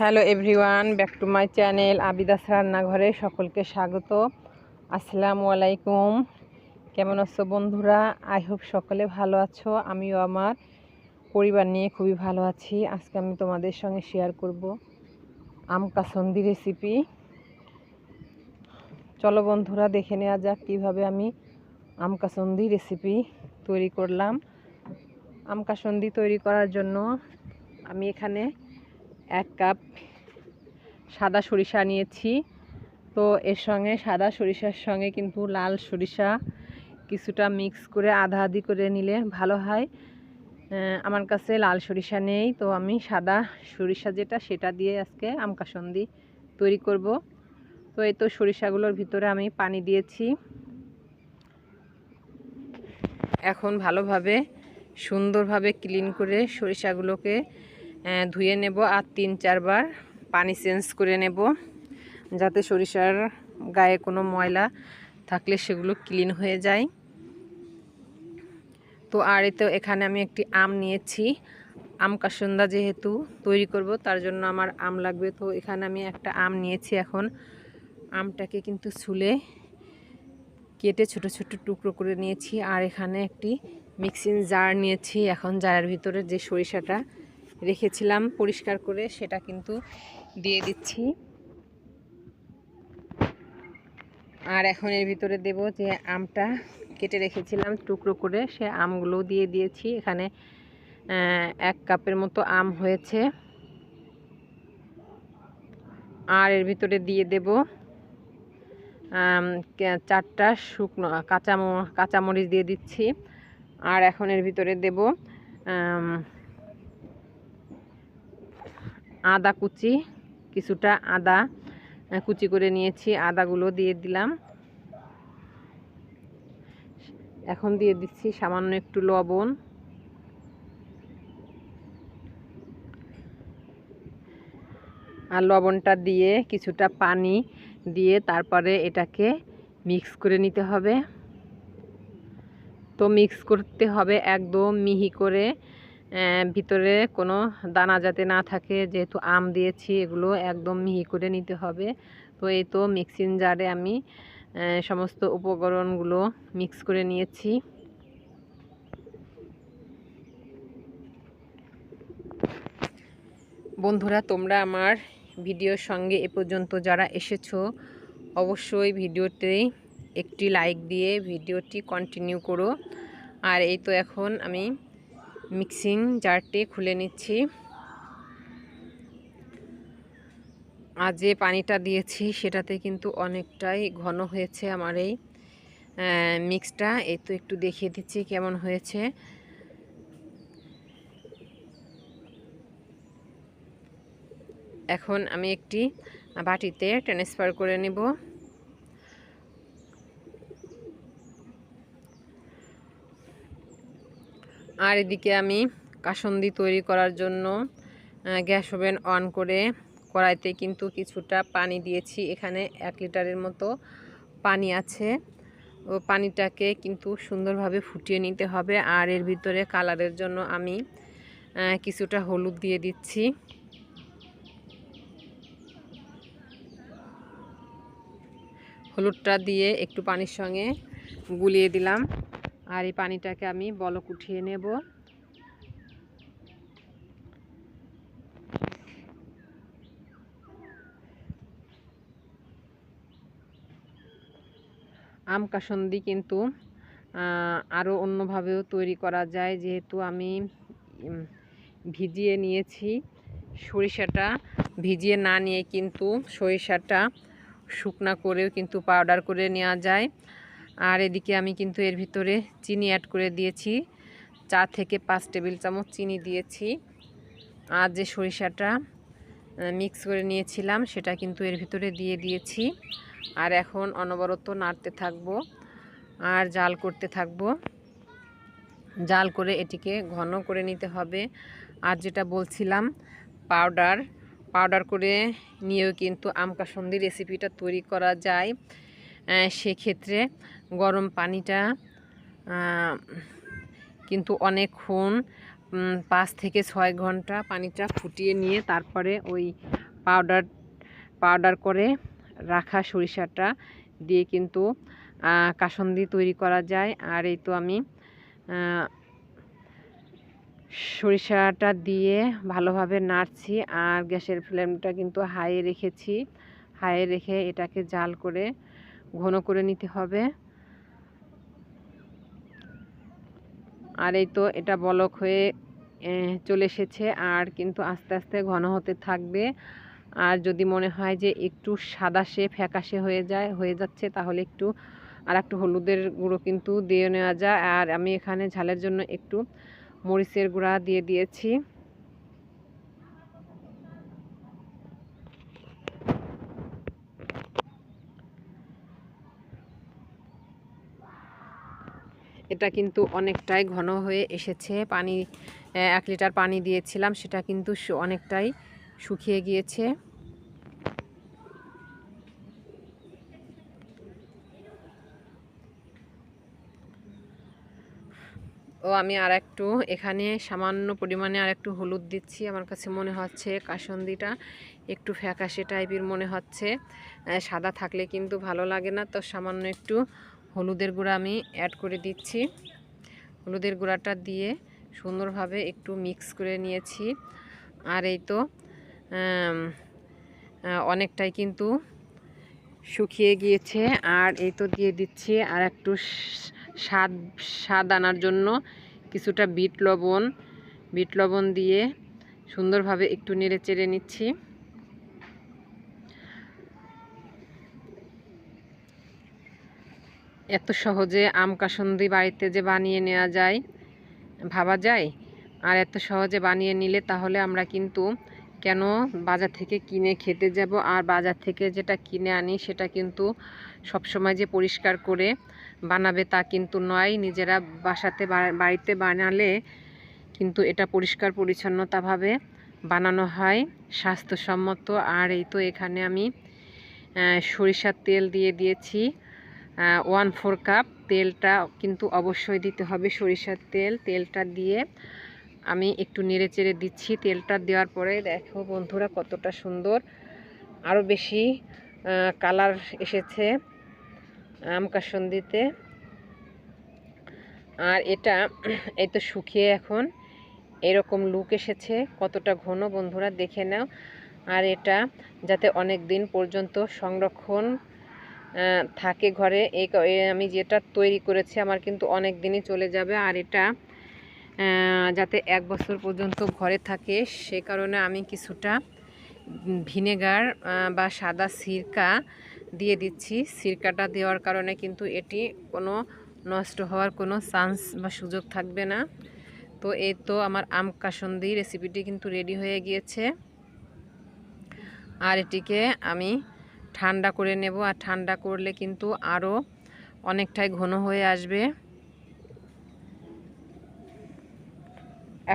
Hello everyone, back to my channel Abida's রান্নাঘরে সকলকে স্বাগত। আসসালামু আলাইকুম। কেমন আছো বন্ধুরা? আই হোপ সকলে ভালো আছো, আমিও আমার পরিবার নিয়ে খুবই ভালো আছি। আজকে আমি তোমাদের সঙ্গে শেয়ার করব আম কাসন্দি রেসিপি চলো বন্ধুরা, দেখে নেওয়া যাক কীভাবে আমি আম কাসন্দি রেসিপি তৈরি করলাম। আম কাসন্দি তৈরি করার জন্য আমি এখানে এক কাপ সাদা সরিষা নিয়েছি। তো এর সঙ্গে সাদা সরিষার সঙ্গে কিন্তু লাল সরিষা কিছুটা মিক্স করে আধা আধি করে নিলে ভালো হয়। আমার কাছে লাল সরিষা নেই, তো আমি সাদা সরিষা যেটা সেটা দিয়ে আজকে আমকাসন্দি তৈরি করব। তো এই তো সরিষাগুলোর ভিতরে আমি পানি দিয়েছি। এখন ভালোভাবে সুন্দরভাবে ক্লিন করে সরিষাগুলোকে ধুয়ে নেব আর তিন চারবার পানি চেঞ্জ করে নেব, যাতে সরিষার গায়ে কোনো ময়লা থাকলে সেগুলো ক্লিন হয়ে যায়। তো আর এতে এখানে আমি একটি আম নিয়েছি, আম কাসন্দা যেহেতু তৈরি করব, তার জন্য আমার আম লাগবে। তো এখানে আমি একটা আম নিয়েছি এখন, আমটাকে কিন্তু ছুলে কেটে ছোট ছোট টুকরো করে নিয়েছি। আর এখানে একটি মিক্সিং জার নিয়েছি, এখন জারের ভিতরে যে সরিষাটা রেখেছিলাম পরিষ্কার করে, সেটা কিন্তু দিয়ে দিচ্ছি। আর এখন এর ভিতরে দেব যে আমটা কেটে রেখেছিলাম টুকরো করে, সে আমগুলো দিয়ে দিয়েছি। এখানে এক কাপের মতো আম হয়েছে। আর এর ভিতরে দিয়ে দেব চারটা শুকনো কাঁচা কাঁচামরিচ দিয়ে দিচ্ছি। আর এখন এর ভিতরে দেব আদা কুচি, কিছুটা আদা কুচি করে নিয়েছি, আদাগুলো দিয়ে দিলাম। এখন দিয়ে দিচ্ছি সামান্য একটু লবণ। আর লবণটা দিয়ে কিছুটা পানি দিয়ে তারপরে এটাকে মিক্স করে নিতে হবে। তো মিক্স করতে হবে একদম মিহি করে। ভিতরে কোনো দানা যাতে না থাকে, যেহেতু আম দিয়েছি, এগুলো একদম মিহি করে নিতে হবে। তো এই তো মিক্সিং জারে আমি সমস্ত উপকরণগুলো মিক্স করে নিয়েছি। বন্ধুরা, তোমরা আমার ভিডিওর সঙ্গে এ পর্যন্ত যারা এসেছ, অবশ্যই ভিডিওতে একটি লাইক দিয়ে ভিডিওটি কন্টিনিউ করো। আর এই তো এখন আমি মিক্সিং জারটি খুলে নিচ্ছি। আর যে পানিটা দিয়েছি সেটাতে কিন্তু অনেকটাই ঘন হয়েছে আমার এই মিক্সটা। এই তো একটু দেখিয়ে দিচ্ছি কেমন হয়েছে। এখন আমি একটি বাটিতে ট্রান্সফার করে নেব। আর এদিকে আমি কাসন্দি তৈরি করার জন্য গ্যাস ওভেন অন করে কড়াইতে কিন্তু কিছুটা পানি দিয়েছি। এখানে এক লিটারের মতো পানি আছে। ও পানিটাকে কিন্তু সুন্দরভাবে ফুটিয়ে নিতে হবে। আর এর ভিতরে কালারের জন্য আমি কিছুটা হলুদ দিয়ে দিচ্ছি। হলুদটা দিয়ে একটু পানির সঙ্গে গুলিয়ে দিলাম। আর এই পানিটাকে আমি বলক উঠিয়ে নেব। আম কাসন্দি কিন্তু আরও অন্যভাবেও তৈরি করা যায়। যেহেতু আমি ভিজিয়ে নিয়েছি সরিষাটা, ভিজিয়ে না নিয়ে কিন্তু সরিষাটা শুকনা করেও কিন্তু পাউডার করে নেওয়া যায়। আর এদিকে আমি কিন্তু এর ভিতরে চিনি অ্যাড করে দিয়েছি। চার থেকে পাঁচ টেবিল চামচ চিনি দিয়েছি। আর যে সরিষাটা মিক্স করে নিয়েছিলাম, সেটা কিন্তু এর ভিতরে দিয়ে দিয়েছি। আর এখন অনবরত নাড়তে থাকব, আর জাল করতে থাকব। জাল করে এটিকে ঘন করে নিতে হবে। আর যেটা বলছিলাম পাউডার পাউডার করে নিয়েও কিন্তু আমকাসন্দি রেসিপিটা তৈরি করা যায়। সেক্ষেত্রে গরম পানিটা কিন্তু অনেকক্ষণ পাঁচ থেকে ছয় ঘণ্টা পানিটা ফুটিয়ে নিয়ে তারপরে ওই পাউডার পাউডার করে রাখা সরিষাটা দিয়ে কিন্তু কাসন্দি তৈরি করা যায়। আর এই তো আমি সরিষাটা দিয়ে ভালোভাবে নাড়ছি আর গ্যাসের ফ্লেমটা কিন্তু হাই রেখেছি। হাই রেখে এটাকে জাল করে ঘন করে নিতে হবে। আর এই তো এটা বলক হয়ে চলে এসেছে। আর কিন্তু আস্তে আস্তে ঘন হতে থাকবে। আর যদি মনে হয় যে একটু সাদাশে ফ্যাকাশে হয়ে যায়, হয়ে যাচ্ছে, তাহলে একটু আর একটু হলুদের গুঁড়ো কিন্তু দিয়ে নেওয়া যায়। আর আমি এখানে ঝালের জন্য একটু মরিচের গুঁড়া দিয়ে দিয়েছি। এটা কিন্তু অনেকটাই ঘন হয়ে এসেছে। পানি এক লিটার পানি দিয়েছিলাম, সেটা কিন্তু অনেকটাই শুকিয়ে গিয়েছে। ও, আমি আর একটু এখানে সামান্য পরিমাণে আর একটু হলুদ দিচ্ছি। আমার কাছে মনে হচ্ছে কাসন্দিটা একটু ফ্যাকাশে টাইপের মনে হচ্ছে। সাদা থাকলে কিন্তু ভালো লাগে না। তো সামান্য একটু হলুদের গুঁড়া আমি অ্যাড করে দিচ্ছি। হলুদের গুঁড়াটা দিয়ে সুন্দরভাবে একটু মিক্স করে নিয়েছি। আর এই তো অনেকটাই কিন্তু শুকিয়ে গিয়েছে। আর এই তো দিয়ে দিচ্ছি আর একটু স্বাদ স্বাদ আনার জন্য কিছুটা বিট লবণ। বিট লবণ দিয়ে সুন্দরভাবে একটু নেড়ে চেড়ে নিচ্ছি। এত সহজে আম কাসন্দি বাড়িতে যে বানিয়ে নেওয়া যায়, ভাবা যায়? আর এত সহজে বানিয়ে নিলে তাহলে আমরা কিন্তু কেন বাজার থেকে কিনে খেতে যাব? আর বাজার থেকে যেটা কিনে আনি, সেটা কিন্তু সবসময় যে পরিষ্কার করে বানাবে তা কিন্তু নয়। নিজেরা বাসাতে বাড়িতে বানালে কিন্তু এটা পরিষ্কার পরিচ্ছন্নতাভাবে বানানো হয়, স্বাস্থ্যসম্মত। আর এই তো এখানে আমি সরিষার তেল দিয়ে দিয়েছি। ওয়ান ফোর কাপ তেলটা কিন্তু অবশ্যই দিতে হবে। সরিষার তেল, তেলটা দিয়ে আমি একটু নেড়ে চেড়ে দিচ্ছি। তেলটা দেওয়ার পরে দেখো বন্ধুরা কতটা সুন্দর। আরও বেশি কালার এসেছে আম কাসন্দিতে। আর এটা এই তো শুকিয়ে এখন এরকম লুক এসেছে, কতটা ঘন বন্ধুরা দেখে নাও। আর এটা যাতে অনেক দিন পর্যন্ত সংরক্ষণ থাকে ঘরে। এই আমি যেটা তৈরি করেছি আমার কিন্তু অনেক দিনই চলে যাবে। আর এটা যাতে এক বছর পর্যন্ত ঘরে থাকে, সে কারণে আমি কিছুটা ভিনেগার বা সাদা সিরকা দিয়ে দিচ্ছি। সিরকাটা দেওয়ার কারণে কিন্তু এটি কোনো নষ্ট হওয়ার কোনো চান্স বা সুযোগ থাকবে না। তো এই তো আমার আম কাসন্দি রেসিপিটি কিন্তু রেডি হয়ে গিয়েছে। আর এটিকে আমি ঠান্ডা করে নেব আর ঠান্ডা করলে কিন্তু আরও অনেকটাই ঘন হয়ে আসবে।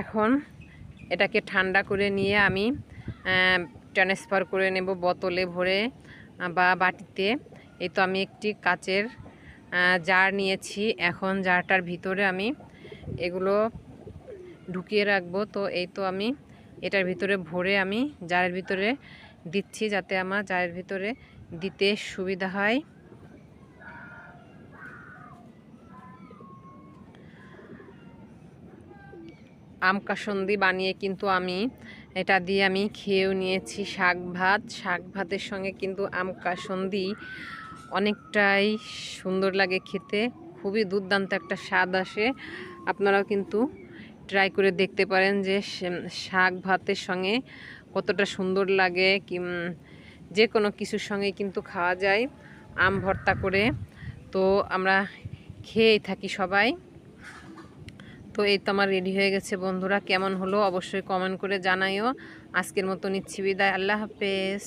এখন এটাকে ঠান্ডা করে নিয়ে আমি ট্রান্সফার করে নেব বোতলে ভরে বা বাটিতে। এই তো আমি একটি কাচের জার নিয়েছি। এখন জারটার ভিতরে আমি এগুলো ঢুকিয়ে রাখব। তো এই তো আমি এটার ভিতরে ভরে আমি জারের ভিতরে দিচ্ছি যাতে আমার জারের ভিতরে দিতে সুবিধা হয়। আম কাসন্দি বানিয়ে কিন্তু আমি, এটা দিয়ে আমি খেয়েও নিয়েছি শাক ভাত। শাক ভাতের সঙ্গে কিন্তু আম কাসন্দি অনেকটাই সুন্দর লাগে খেতে। খুবই দুর্দান্ত একটা স্বাদ আসে। আপনারাও কিন্তু ট্রাই করে দেখতে পারেন যে শাক ভাতের সঙ্গে কতটা সুন্দর লাগে কি যে কোনো কিছুর সঙ্গে কিন্তু খাওয়া যায়, আম ভর্তা করে। তো আমরা খেয়েই থাকি সবাই। তো এই তো আমার রেডি হয়ে গেছে বন্ধুরা, কেমন হলো অবশ্যই কমেন্ট করে জানাইও। আজকের মতো নিচ্ছি বিদায়, আল্লাহ হাফেজ।